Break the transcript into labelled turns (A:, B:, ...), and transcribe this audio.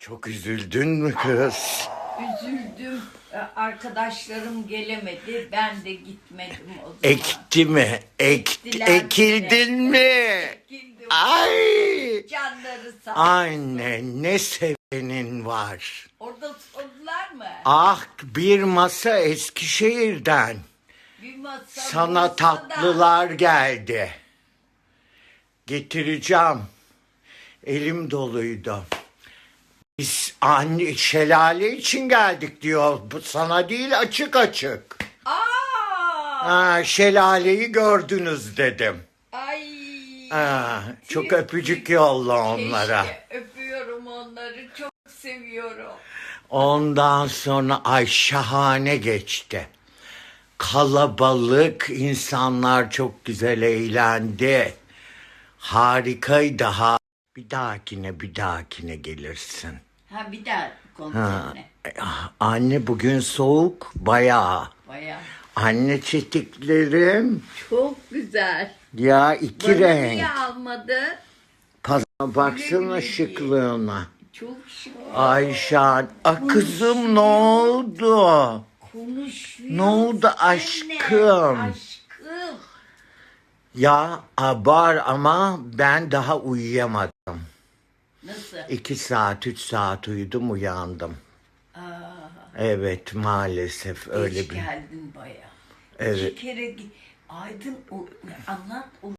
A: Çok üzüldün mü kız?
B: Üzüldüm. Ee, Arkadaşlarım gelemedi. Ben de gitmedim o zaman.
A: Ekti mi? Ek,
B: Ektiler
A: ekildin mi?
B: Ekildim.
A: Ay!
B: Canları sağ.
A: Anne ne sevenin var.
B: Orada sordular mı?
A: Ah bir masa Eskişehir'den.
B: Bir masa
A: Sana
B: masada.
A: tatlılar geldi. Getireceğim. Elim doluydu. Biz anne şelale için geldik diyor. Bu sana değil açık açık.
B: Aa!
A: Ha, şelaleyi gördünüz dedim.
B: Ay!
A: Ha, çok
B: Tüh,
A: öpücük yolla onlara.
B: Keşke. Öpüyorum onları. Çok seviyorum.
A: Ondan sonra ay şahane geçti. Kalabalık insanlar çok güzel eğlendi. Harikaydı ha. Bir dahakine bir dahakine gelirsin.
B: Ha bir daha
A: Ha,
B: kontrolüne.
A: ah, anne bugün soğuk bayağı.
B: Baya.
A: Anne çetiklerim
B: Çok güzel.
A: ya iki
B: Bana
A: renk.
B: niye almadı?
A: Paz- baksana şıklığına.
B: Çok şık.
A: Ayşen, a kızım ne oldu?
B: Konuşuyor.
A: Ne oldu aşkım?
B: Aşkım.
A: Ya abar ama ben daha uyuyamadım.
B: Nasıl?
A: İki saat, üç saat uyudum uyandım.
B: Aa,
A: Evet maalesef öyle
B: geç
A: bir.
B: geldin baya.
A: Evet.
B: İki kere Aydın o, anlat o